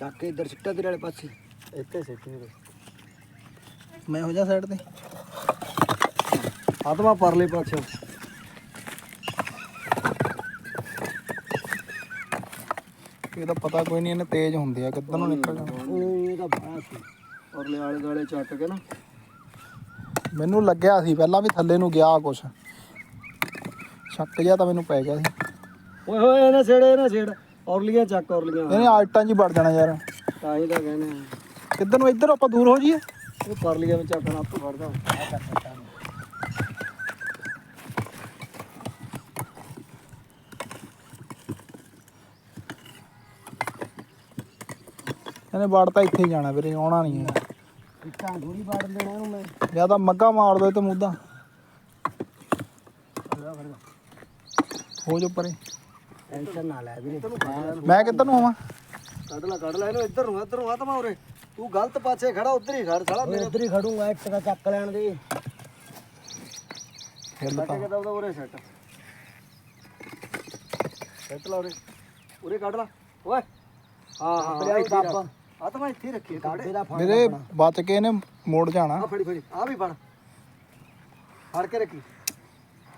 ਚੱਕ ਕੇ ਇੱਧਰ ਸਿੱਟਾ ਤੇਰੇ ਵਾਲੇ ਪਾਸੇ। ਇੱਥੇ ਸਿੱਟੀ ਨਹੀਂ ਮੈਂ ਹੋ ਜਾ ਸਾਈਡ ਤੇ। ਆਤਮਾ ਪਰਲੇ ਪਾਸੇ। ਇਹਦਾ ਪਤਾ ਕੋਈ ਨਹੀਂ ਇਹਨੇ ਤੇਜ਼ ਹੁੰਦੇ ਆ ਕਿੱਧਰ ਨੂੰ ਨਿਕਲ ਜਾਣਾ। ਉਹ ਤਾਂ ਬੜਾ ਸੀ। ਆਲੇ ਦਾਲੇ ਚੱਕ ਕੇ ਨਾ। ਮੈਨੂੰ ਲੱਗਿਆ ਸੀ ਪਹਿਲਾਂ ਵੀ ਥੱਲੇ ਨੂੰ ਗਿਆ ਕੁਛ। ਸ਼ੱਕ ਜਿਹਾ ਤਾਂ ਮੈਨੂੰ ਪੈ ਗਿਆ ਸੀ। ਓਏ ਹੋਏ ਇਹਨੇ ਛੇੜੇ ਇਹਨੇ ਛੇੜ ਔਰਲੀਆਂ ਚੱਕ ਔਰਲੀਆਂ। ਇਹਨੇ ਆਲਟਾਂ 'ਚ ਹੀ ਵੜ ਜਾਣਾ ਯਾਰ। ਤਾਂ ਹੀ ਤਾਂ ਕਹਿੰਦੇ ਆ। ਕਿੱਧਰ ਨੂੰ ਇੱਧਰ ਆਪਾਂ ਦੂਰ ਹੋ ਜਾਈਏ? ਉਹ ਪਰਲੀਆਂ ਵਿੱਚ ਚੱਕਣਾ ਆਪੇ ਫੜਦਾ। ਇਹਨੇ ਵੜ ਤਾਂ ਇੱਥੇ ਹੀ ਜਾਣਾ ਵੀਰੇ ਆਉਣਾ ਨਹੀਂ ਹੈ। ਇੱਟਾਂ ਥੋੜੀ ਵੜ ਦੇਣਾ ਇਹਨੂੰ ਮੈਂ। ਜਾਂ ਤਾਂ ਮੱਗਾ ਮਾਰ ਦੋ ਤੇ ਮੁੱਦਾ ਹੋ ਜੋ ਪਰੇ। ਟੈਨਸ਼ਨ ਨਾ ਲੈ ਵੀਰੇ। ਮੈਂ ਕਿੱਧਰ ਨੂੰ ਆਵਾਂ? ਕੱਢ ਲੈ ਕੱਢ ਲੈ ਇਹਨੂੰ ਇੱਧਰ ਨੂੰ ਇੱਧਰ ਨੂੰ ਆਤਮਾ ਉਰੇ। ਤੂੰ ਗਲਤ ਪਾਸੇ ਖੜਾ ਉੱਧਰ ਹੀ ਖੜ ਸਾਲਾ ਮੇਰੇ ਉੱਧਰ ਹੀ ਖੜੂੰਗਾ ਇੱਟ ਦਾ ਚੱਕ ਲੈਣ ਦੇ। ਹਿੱਲ ਤਾਂ ਕੇ ਦਵਦਾ ਉਰੇ ਸੈੱਟ ਸੈੱਟ ਲਾ ਉਰੇ। ਉਰੇ ਕੱਢ ਲਾ। ਓਏ। ਹਾਂ ਹਾਂ ਇੱਥੇ ਰੱਖ। ਆਤਮਾ ਇੱਥੇ ਹੀ ਰੱਖੀ ਕਾੜੇ ਦਾ ਵੀਰੇ ਬਚ ਕੇ ਇਹਨੇ ਮੋੜ ਜਾਣਾ। ਆ ਫੜੀ ਫੜੀ। ਆ ਵੀ ਫੜ। ਫੜ ਕੇ ਰੱਖੀ।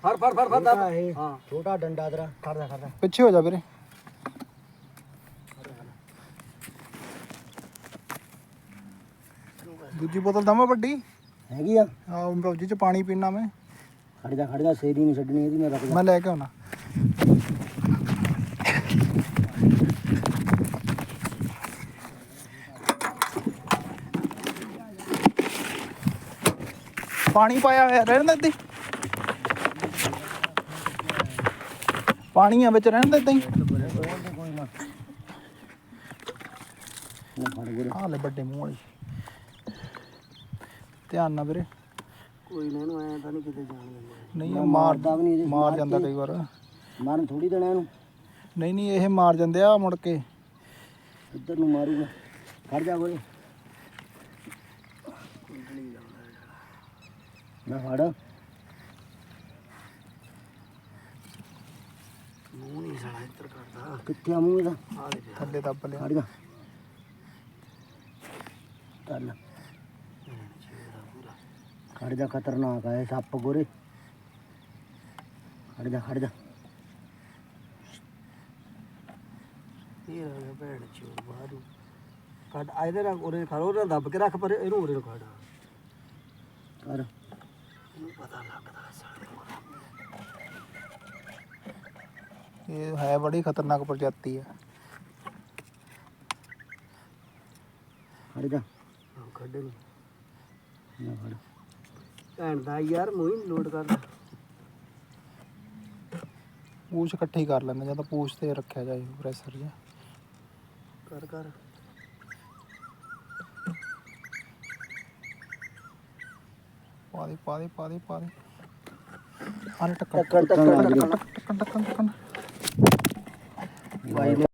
ਫੜ ਫੜ ਫੜ ਫੜ ਦੱਬ। ਹਾਂ। ਛੋਟਾ ਡੰਡਾ ਤੇਰਾ ਖੜਦਾ ਖੜਦਾ ਪਿੱਛੇ ਹੋ ਜਾ ਵੀਰੇ। ਦੂਜੀ ਬੋਤਲ ਦਮਾ ਵੱਡੀ। ਹੈਗੀ ਆ? ਆ ਪਬਜੀ ਚ ਪਾਣੀ ਪੀਣਾ ਮੈਂ। ਖੜ ਜਾ ਖੜ ਜਾ ਸੇਰੀ ਨਹੀਂ ਛੱਡਣੀ ਇਹਦੀ ਮੈਂ ਰੱਖ ਮੈਂ ਲੈ ਕੇ ਆਉਣਾ। ਪਾਣੀ ਪਾਇਆ ਹੋਇਆ ਰਹਿਣ ਦੇ ਏਦਾਂ ਹੀ ਪਾਣੀ ਆ ਵਿੱਚ ਰਹਿਣ ਦੇ ਏਦਾਂ ਹੀ ਕੋਈ ਨਾ ਨਾ ਫੜ ਗਏ ਆ ਲੈ ਵੱਡੇ ਮੂੰਹ ਵਾਲੀ। ਧਿਆਨ ਨਾਲ ਵੀਰੇ। ਕੋਈ ਨਾ ਇਹਨੂੰ ਐਂ ਤਾਂ ਨਹੀਂ ਕਿਤੇ ਜਾਣ ਦਿੰਦਾ। ਨਹੀਂ ਇਹ ਮਾਰ ਵੀ ਨਹੀਂ ਇਹਦੇ ਮਾਰ ਜਾਂਦਾ ਕਈ ਵਾਰ। ਮਾਰਨ ਥੋੜੀ ਦੇਣਾ ਇਹਨੂੰ। ਨਹੀਂ ਨਹੀਂ ਇਹ ਮਾਰ ਜਾਂਦੇ ਆ ਮੁੜ ਕੇ। ਇੱਧਰ ਨੂੰ ਮਾਰੂਗਾ। ਖੜ ਜਾ ਕੋਈ ਨਾ ਫੜ ਮੂੰਹ ਨਹੀਂ ਸਾਲਾ ਇੱਧਰ ਕਰਦਾ ਕਿੱਥੇ ਆ ਮੂੰਹ ਇਹਦਾ? ਆ ਦੇ ਥੱਲੇ ਦੱਬ ਲਿਆ। ਖੜ ਜਾ। ਚੱਲ। ਖੜ ਜਾ ਖਤਰਨਾਕ ਹੈ ਸੱਪ ਗੋਰੇ। ਖੜ ਜਾ ਖੜ ਜਾ। ਇਹ ਰਹਾ ਭੈਣ ਚੋਰ ਬਾਹਰੂ। ਕੱਢ ਆਇਦੇ ਨਾਲ ਉਰੇ ਖੜੋ ਨਾ ਦੱਬ ਕੇ ਰੱਖ ਪਰ ਇਹਨੂੰ ਉਰੇ ਨੂੰ ਖੜ ਕਰ। ਇਹਨੂੰ ਪਤਾ ਲੱਗਦਾ ਸਾਡੇ ਇਹ ਹੈ ਬੜੀ ਖਤਰਨਾਕ ਪ੍ਰਜਾਤੀ ਜਾ ਨੂੰ ਭੈਣ ਦਾ ਯਾਰ ਮੂੰਹ ਹੀ ਲੋਡ ਕਰਦਾ। ਪੂਛ ਇਕੱਠੀ ਕਰ ਲੈਂਦੇ ਜਾਂ ਤਾਂ ਪੂਛ ਤੇ ਰੱਖਿਆ ਜਾਏ ਪ੍ਰੈਸ਼ਰ ਜਿਹਾ। ਕਰ ਕਰ। ਪਾ ਦੇ ਪਾ ਦੇ ਪਾ ਦੇ ਪਾ ਦੇ। ਆਰੇ ਟੱਕਰ ਟੱਕਣ ਟੱਕਣ ਟੱਕਣ ਟੱਕਣ 你一六